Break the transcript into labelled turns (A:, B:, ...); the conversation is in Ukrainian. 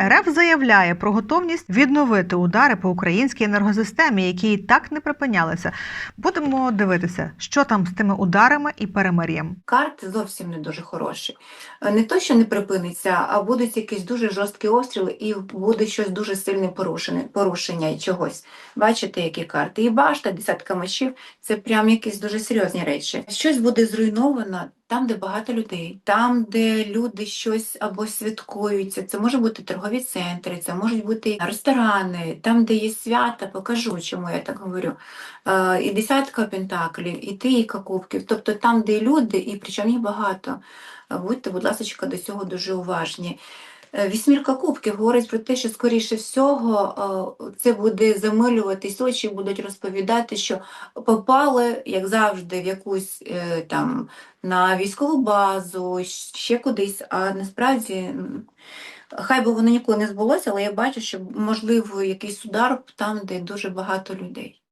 A: РФ заявляє про готовність відновити удари по українській енергосистемі, які і так не припинялися. Будемо дивитися, що там з тими ударами і перемир'ям.
B: карти зовсім не дуже хороші. Не то, що не припиниться, а будуть якісь дуже жорсткі обстріли і буде щось дуже сильне порушення, порушення чогось. Бачите, які карти? І башта, десятка мечів це прям якісь дуже серйозні речі. Щось буде зруйновано там, де багато людей, там, де люди щось або святкуються. Це може бути торгові центри, це можуть бути ресторани, там, де є свята, покажу, чому я так говорю. Е, і десятка пентаклів, і трійка кубків, тобто там, де люди, і причому їх багато. Будьте, будь ласка, до цього дуже уважні. Е, Вісьмірка кубків говорить про те, що, скоріше всього, е, це буде замилюватись, очі будуть розповідати, що попали, як завжди, в якусь е, там на військову базу, ще кудись, а насправді. Хай би воно ніколи не збулося, але я бачу, що можливо якийсь удар там, де дуже багато людей.